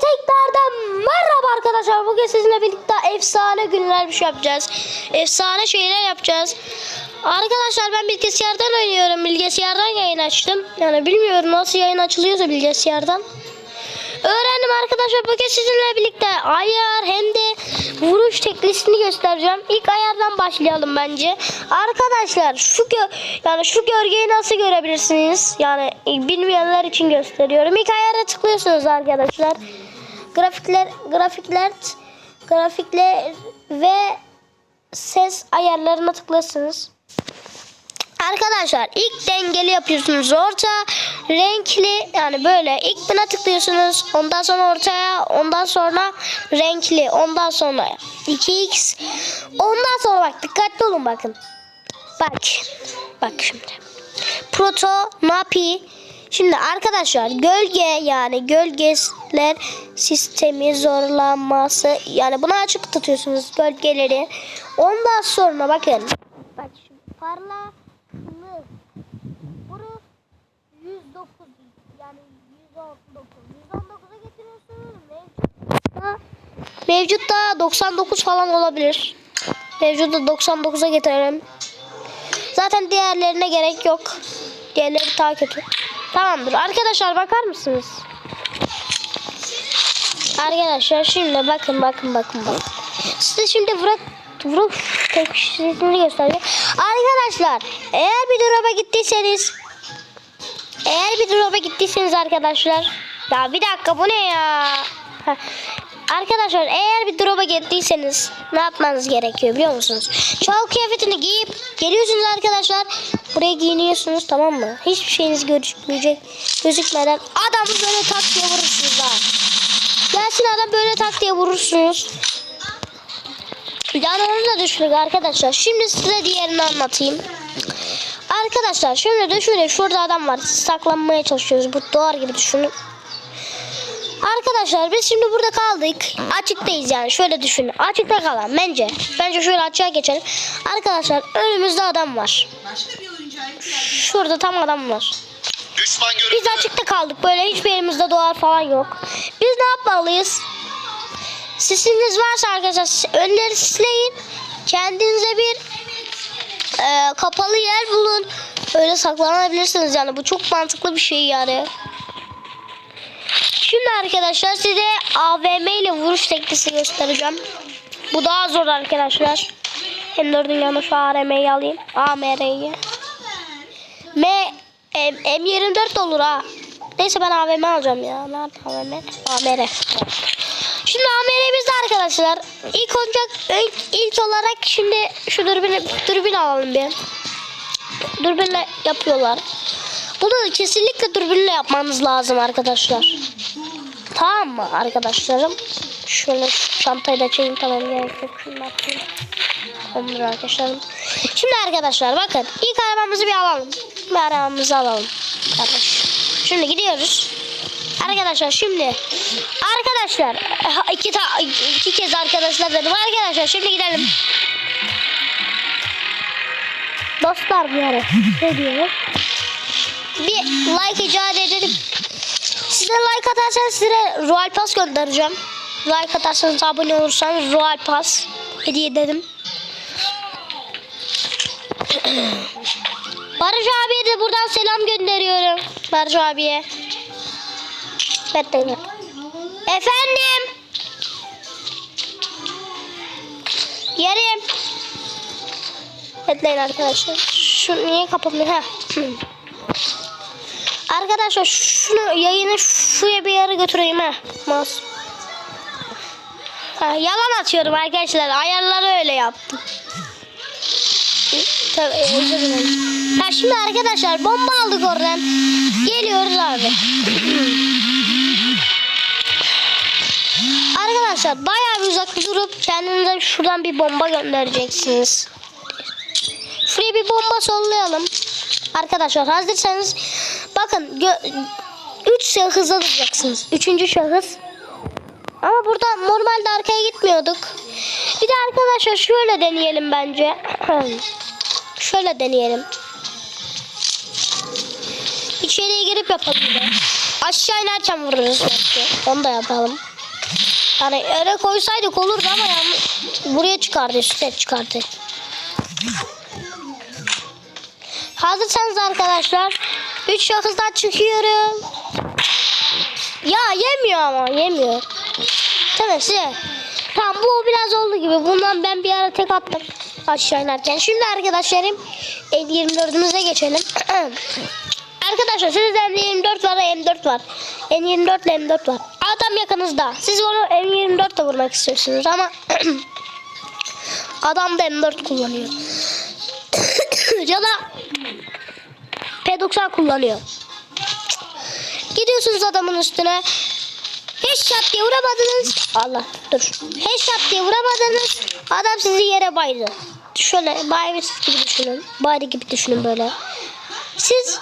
tekrardan merhaba arkadaşlar. Bugün sizinle birlikte efsane günler bir şey yapacağız. Efsane şeyler yapacağız. Arkadaşlar ben bilgisayardan oynuyorum. Bilgisayardan yayın açtım. Yani bilmiyorum nasıl yayın açılıyorsa bilgisayardan. Öğrendim arkadaşlar. Bugün sizinle birlikte ayar hem de vuruş teknisini göstereceğim. İlk ayardan başlayalım bence. Arkadaşlar şu yani şu gölgeyi nasıl görebilirsiniz? Yani bilmeyenler için gösteriyorum. İlk ayara tıklıyorsunuz arkadaşlar. Grafikler grafikler grafikler ve ses ayarlarına tıklıyorsunuz. Arkadaşlar ilk dengeli yapıyorsunuz orta renkli yani böyle ilk buna tıklıyorsunuz ondan sonra ortaya ondan sonra renkli ondan sonra 2x ondan sonra bak dikkatli olun bakın bak bak şimdi proto napi şimdi arkadaşlar gölge yani gölgeler sistemi zorlanması yani bunu açık tutuyorsunuz gölgeleri ondan sonra bakın bak şimdi parla Kılıç. Bunu 109 yani 119. 119'a getiriyorsunuz. Mevcutta, mevcutta 99 falan olabilir. Mevcutta 99'a getirelim. Zaten diğerlerine gerek yok. Diğerleri daha kötü. Tamamdır. Arkadaşlar bakar mısınız? Arkadaşlar şimdi bakın bakın bakın bakın. Size şimdi vurak vurup teknisini göstereceğim. Arkadaşlar eğer bir drop'a gittiyseniz eğer bir drop'a gittiyseniz arkadaşlar ya bir dakika bu ne ya? Arkadaşlar eğer bir drop'a gittiyseniz ne yapmanız gerekiyor biliyor musunuz? Çal kıyafetini giyip geliyorsunuz arkadaşlar. Buraya giyiniyorsunuz tamam mı? Hiçbir şeyiniz gözükmeyecek. Gözükmeden adamı böyle tak diye vurursunuz ha. Gelsin adam böyle tak diye vurursunuz. Yani onu da düşünün arkadaşlar. Şimdi size diğerini anlatayım. Arkadaşlar şimdi de şöyle şurada adam var. Saklanmaya çalışıyoruz. Bu doğar gibi düşünün. Arkadaşlar biz şimdi burada kaldık. Açıktayız yani. Şöyle düşünün. Açıkta kalan bence. Bence şöyle açığa geçelim. Arkadaşlar önümüzde adam var. Şurada tam adam var. Düşman Biz açıkta kaldık. Böyle hiçbir yerimizde doğar falan yok. Biz ne yapmalıyız? Sisiniz varsa arkadaşlar önleri sisleyin. Kendinize bir e, kapalı yer bulun. Öyle saklanabilirsiniz yani. Bu çok mantıklı bir şey yani. Şimdi arkadaşlar size AVM ile vuruş tekniği göstereceğim. Bu daha zor arkadaşlar. M4'ün yanına şu ARM'yi alayım. AMR'yi. M M, M24 de olur ha. Neyse ben AVM alacağım ya. Nerede AVM? AMR. Şimdi AMR'mizde arkadaşlar. İlk olacak ilk, ilk olarak şimdi şu dürbünü dürbün alalım bir. Dürbünle yapıyorlar. Bunu kesinlikle dürbünle yapmanız lazım arkadaşlar. Tamam mı arkadaşlarım? Şöyle çantayı da açayım tamam gerek yok. Şunu atayım. Tamamdır arkadaşlarım. Şimdi arkadaşlar bakın ilk arabamızı bir alalım. Bir arabamızı alalım. Kardeş. Şimdi gidiyoruz. Arkadaşlar şimdi arkadaşlar iki ta iki kez arkadaşlar dedim. Arkadaşlar şimdi gidelim. Dostlar bir ara. Ne diyor? Bir like icat Size like atarsanız size Royal Pass göndereceğim. Like atarsanız abone olursanız Royal Pass hediye ederim. Barış abiye de buradan selam gönderiyorum. Barış abiye. Bekleyin. Efendim. Yerim. Bekleyin arkadaşlar. Şu niye kapamıyor? Ha. Arkadaşlar şunu yayını şuraya bir yere götüreyim ha. Mouse. Ha, yalan atıyorum arkadaşlar. Ayarları öyle yaptım. Tabii özür. Ha şimdi arkadaşlar bomba aldık oradan. Geliyoruz abi. arkadaşlar bayağı bir uzak durup kendinize şuradan bir bomba göndereceksiniz. Şuraya bir bomba sollayalım. Arkadaşlar hazırsanız bakın 3 şahıs alacaksınız. Üçüncü şahıs. Ama burada normalde arkaya gitmiyorduk. Bir de arkadaşlar şöyle deneyelim bence. şöyle deneyelim. İçeriye girip yapalım de. Aşağı inerken vururuz belki. Onu da yapalım. Hani öyle koysaydık olurdu ama yani buraya çıkardı üstüne çıkardı. Hazırsanız arkadaşlar 3 şahısdan çıkıyorum. Ya yemiyor ama yemiyor. Tamam size. Tamam bu biraz oldu gibi. Bundan ben bir ara tek attım aşağı inerken. Şimdi arkadaşlarım 24'ümüze geçelim. Arkadaşlar sizde M24 var M4 var. M24 ile M4 var. Adam yakınızda. Siz onu M24 ile vurmak istiyorsunuz ama adam da M4 kullanıyor. ya da P90 kullanıyor. Gidiyorsunuz adamın üstüne. Headshot diye vuramadınız. Allah dur. Headshot diye vuramadınız. Adam sizi yere baydı. Şöyle baymış gibi düşünün. Baydı gibi düşünün böyle. Siz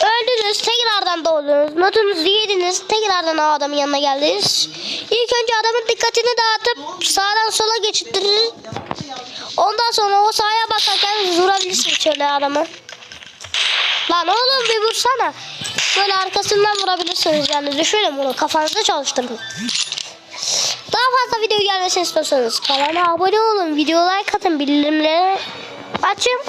öldünüz. Tekrardan doğdunuz. Notunuzu yediniz. Tekrardan o adamın yanına geldiniz. İlk önce adamın dikkatini dağıtıp sağdan sola geçittirir. Ondan sonra o sağa bakarken vurabilirsiniz şöyle adamı. Lan oğlum bir vursana. Böyle arkasından vurabilirsiniz yani. Düşünün bunu kafanızda çalıştırın. Daha fazla video gelmesini istiyorsanız kanala abone olun. Video like atın. Bildirimleri açın.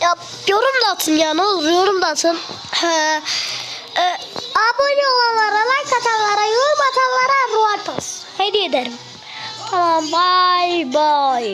Ya, yorum da atın ya ne olur yorum da atın. Ee, e, abone olanlara like atanlara yorum atanlara ruh pas. Hediye ederim. Tamam bye bye.